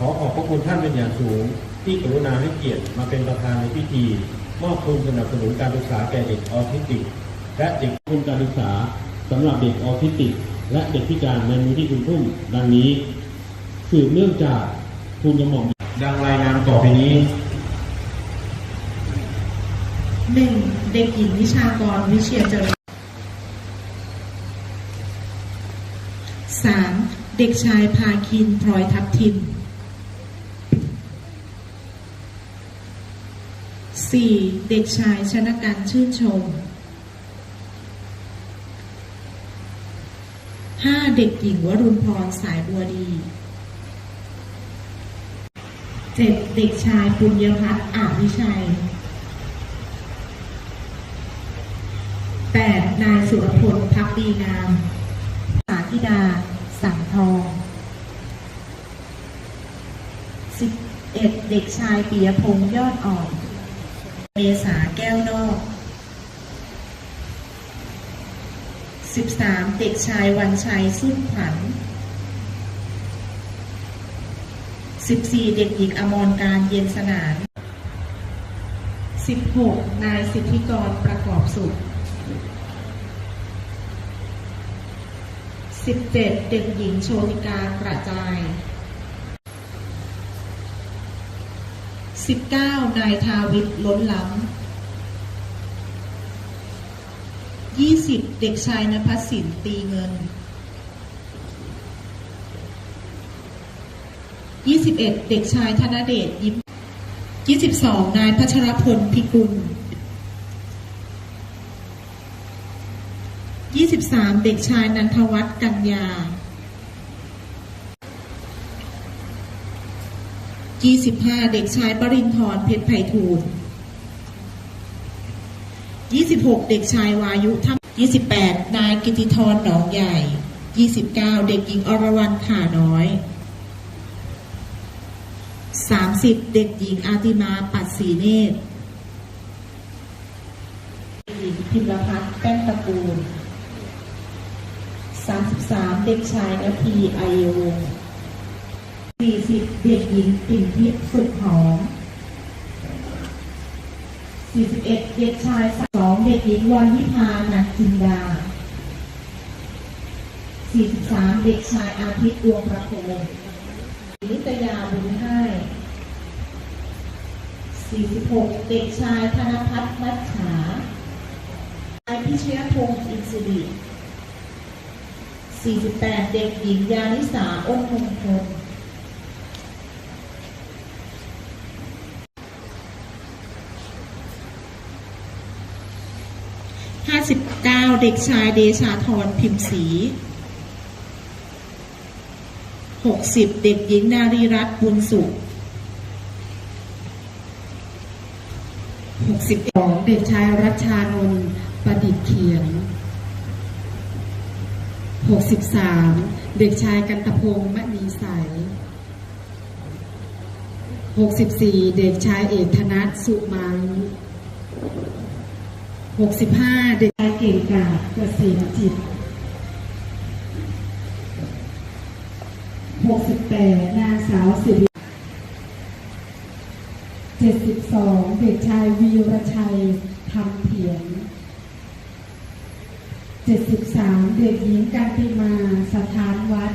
ขอขอบพระคุณท่านเป็นอย่างสูง ที่กรุณาให้เกียรติมาเป็นประธานในพิธี มอบทุนสนับสนุนการศึกษาแก่เด็กออทิสติก และเด็กทุนการศึกษาสำหรับเด็กออทิสติก และเด็กพิการในมูลที่คุณทุ่มดังนี้สืบเนื่องจากทุนกระหม่อมดังรายงานต่อไปนี้หนึ่งเด็กหญิงวิชากรวิเชียรเจริญสามเด็กชายพาคินพลอยทับทิม สี่เด็กชายชนกันชื่นชมห้าเด็กหญิงวรุณพรสายบัวดีเจ็ดเด็กชายปุญญพัฒน์อาจวิชัยแปดนายสุรพลพักดีงาม สาธิดา สังทองสิบเอ็ดเด็กชายปียพงษ์ยอดอ่อน เมษาแก้วนอกสิบสามเด็กชายวันชัยสุ้นขวัญสิบสี่เด็กหญิงอมรการเย็นสนานสิบหกนายสิทธิกรประกอบสุขสิบเจ็ดเด็กหญิงโชติกากระจาย สิบเก้านายทาวิทล้นล้ำยี่สิบเด็กชายนภัสสินตีเงินยี่สิบเอ็ดเด็กชายธนเดชยิ้มยี่สิบสองนายพัชรพลพิกุล 23 เด็กชายนันทวัฒน์กัญญา 25 เด็กชายปรินทร์เพชรไพฑูรย์26 เด็กชายวายุทัพ28 นายกิติธรหนองใหญ่ 29 เด็กหญิงอรวรรณขาน้อย 30 เด็กหญิงอาติมาปัดสีเนตรเด็กหญิงพิมรพัฒน์แป้นตระกูล 33 เด็กชายนาทีไอยวงศ์ 40 เด็กหญิงปิ่นทิพย์สุขหอม 41 เด็กชาย2เด็กหญิงวันวิพานันจินดา 43 เด็กชายอาทิตย์ดวงประโคนนิตยาบุญให้46 เด็กชายธนพัฒน์มัจฉานายพิชยพงศ์อินสิริ48 เด็กหญิงยานิสาอ้นมงคล 59 เด็กชายเดชาธรพิมพ์ศรี60 เด็กหญิงนารีรัตน์บุญสุข62เด็กชายรัชชานนท์ประดิษฐ์เขียน 63 เด็กชายกันตพงศ์มณีใส64 เด็กชายเอกธนัทสุมาลุ 65 เด็กชายเก่งกาจเกษมจิต 68 นางสาวสิริ72 เด็กชายวีรชัยทำเถียน73 เด็กหญิงกันติมาสถานวัด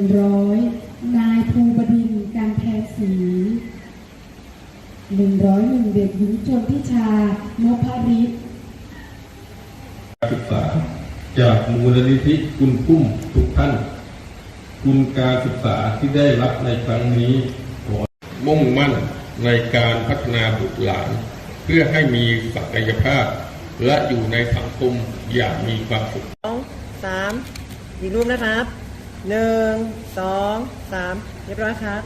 100 นายภูบดินการแพงศรี 101เด็กหญิงชนทิชานพริตการศึกษา จากมูลนิธิคุณพุ่มทุกท่าน คุณการศึกษาที่ได้รับในครั้งนี้ขอมุ่งมั่นในการพัฒนาบุตรหลาน เพื่อให้มีศักยภาพ และอยู่ในสังคมอย่างมีความสุขสองสามอีกรูปนะครับหนึ่งสองสามเรียบร้อยครับ